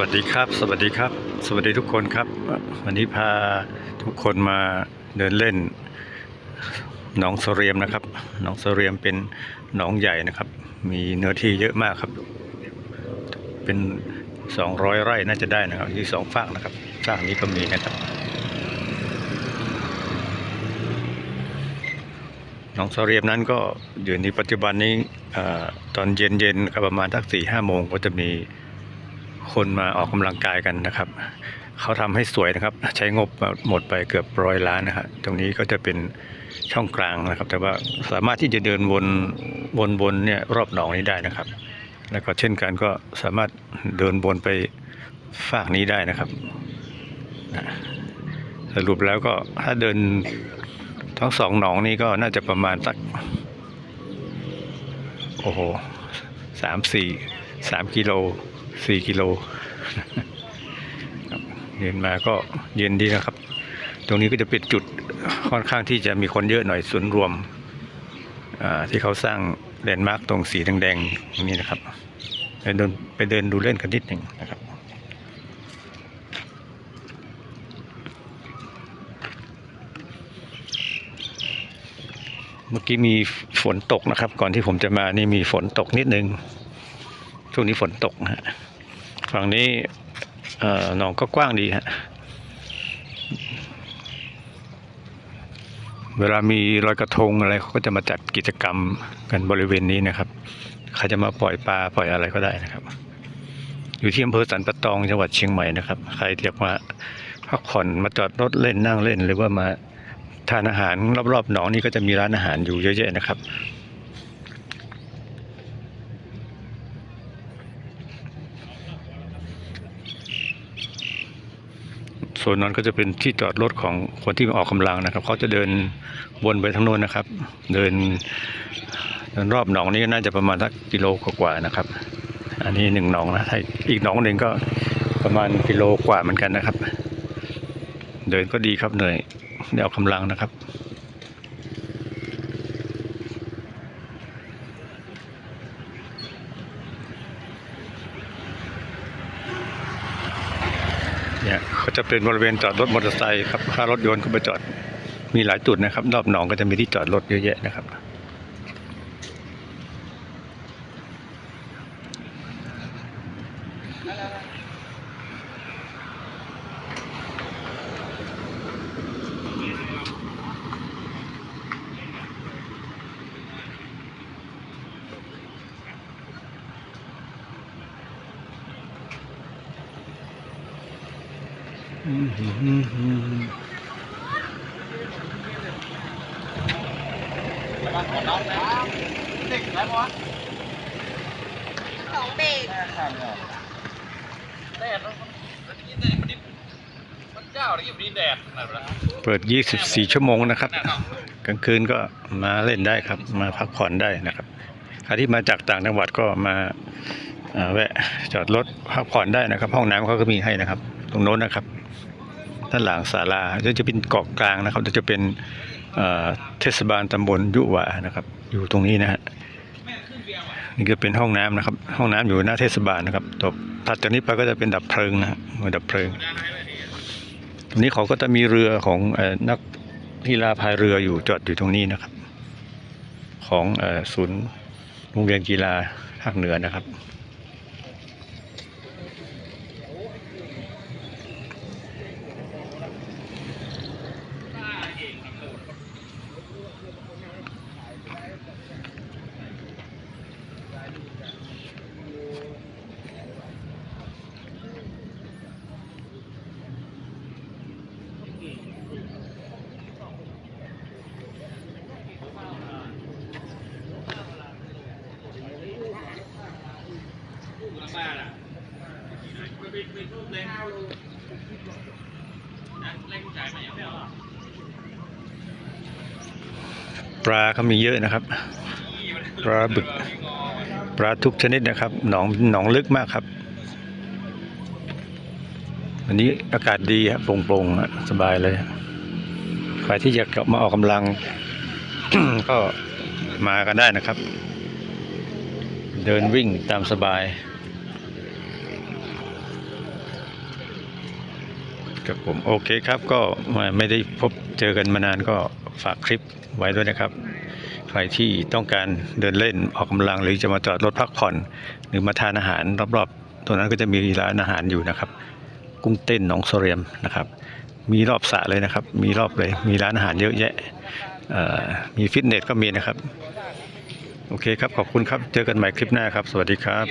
วัสดีครับ สวัสดีครับ สวัสดีทุกคนครับ วันนี้พาทุกคนมาเดินเล่นหนองเสเรียมนะครับหนองเสเรียมเป็นหนองใหญ่นะครับ มีเนื้อที่เยอะมากครับ เป็น 200 ไร่น่าจะได้นะครับที่สองฝั่งนะครับฝั่งนี้ก็มีนะครับหนองเสเรียมนั้นก็อยู่ในปัจจุบันนี้อตอนเย็นกับประมาณสักสี่ห้าโมงก็จะมี คนมาออกกำลังกายกันนะครับ เขาทำให้สวยนะครับ ใช้งบหมดไปเกือบร้อยล้านนะครับตรงนี้ก็จะเป็นช่องกลางนะครับ แต่ว่าสามารถที่จะเดินวนวนวนเนี่ยรอบหนองนี้ได้นะครับ แล้วก็เช่นกันก็สามารถเดินวนไปฝากนี้ได้นะครับสรุปแล้วก็ถ้าเดินทั้งสองหนองนี้ก็น่าจะประมาณสักโอ้โหสามสี่สามกิโล สี่กิโลเดินมาก็เย็นดีนะครับ ตรงนี้ก็จะเป็นจุดค่อนข้างที่จะมีคนเยอะหน่อยศูนย์รวมอ่าที่เขาสร้างแลนด์มาร์กตรงสีแดงๆตรงนี้นะครับไปเดินไปเดินดูเล่นกันนิดหนึ่งนะครับเมื่อกี้มีฝนตกนะครับ ก่อนที่ผมจะมานี่มีฝนตกนิดนึงช่วงนี้ฝนตกนะฮะ ฝั่งนี้หนองก็กว้างดีฮะ เวลามีลอยกระทงอะไรเขาก็จะมาจัดกิจกรรมกันบริเวณนี้นะครับใครจะมาปล่อยปลาปล่อยอะไรก็ได้นะครับ อยู่ที่อำเภอสันปะตองจังหวัดเชียงใหม่นะครับ ใครอยากมาพักผ่อนมาจอดรถเล่นนั่งเล่น หรือว่ามาทานอาหารรอบๆหนองนี่ก็จะมีร้านอาหารอยู่เยอะแยะนะครับ โซนนั้นก็จะเป็นที่จอดรถของคนที่ออกกำลังนะครับเขาจะเดินวนไปทางโน้นนะครับ เดินเดินรอบหนองนี้น่าจะประมาณสักกิโลกว่าๆนะครับ อันนี้หนึ่งหนองนะถ้าอีกหนองหนึ่งก็ประมาณกิโลกว่าเหมือนกันนะครับ เดินก็ดีครับเหนื่อยได้ออกกำลังนะครับ เนี่ยเขา จะเป็นบริเวณจอดรถมอเตอร์ไซค์ครับถ้ารถยนต์ก็ไปจอดมีหลายจุดนะครับรอบหนองก็จะมีที่จอดรถเยอะแยะนะครับ ของเบรกแดดมันนี่แดดมันดีมันเจ้าอะไรอยู่นี่แดดเปิด 24 ชั่วโมงนะครับ กลางคืนก็มาเล่นได้ครับ มาพักผ่อนได้นะครับใครที่มาจากต่างจังหวัดก็มาแวะจอดรถพักผ่อนได้นะครับ ห้องน้ำเขาก็มีให้นะครับ ตรงโน้นนะครับ ด้านหลังศาลาจะจะเป็นเกาะกลางนะครับจะเป็นเทศบาลตำบลยุวานะครับ อยู่ตรงนี้นะฮะนี่ก็เป็นห้องน้ำนะครับ ห้องน้ำอยู่หน้าเทศบาลนะครับต่อถัดจากนี้ไปก็จะเป็นดับเพลิงนะฮะดับเพลิงตรงนี้เขาก็จะมีเรือของอนักกีฬาพายเรืออยู่จอดอยู่ตรงนี้นะครับ ของศูนย์โรงเรียนกีฬาภาคเหนือนะครับ บ้าล่ะมันเป็นเป็นรูปเลยนะเล่นจ่ายมาอย่างเดียวปลาเขามีเยอะนะครับ ปลาบึก ปลาทุกชนิดนะครับ หนองหนองลึกมากครับวันนี้อากาศดีครับโปร่งๆสบายเลยใครที่อยากมาออกกำลัง ก็มากันได้นะครับ เดินวิ่งตามสบาย ครับผมโอเคครับก็ไม่ได้พบเจอกันมานานก็ฝากคลิปไว้ด้วยนะครับ ใครที่ต้องการเดินเล่นออกกำลังหรือจะมาจอดรถพักผ่อน หรือมาทานอาหารรอบๆตรงนั้นก็จะมีร้านอาหารอยู่นะครับ กุ้งเต้นหนองโซเรียมนะครับ มีรอบสระเลยนะครับ มีรอบเลย มีร้านอาหารเยอะแยะมีฟิตเนสก็มีนะครับ โอเคครับขอบคุณครับเจอกันใหม่คลิปหน้าครับ สวัสดีครับ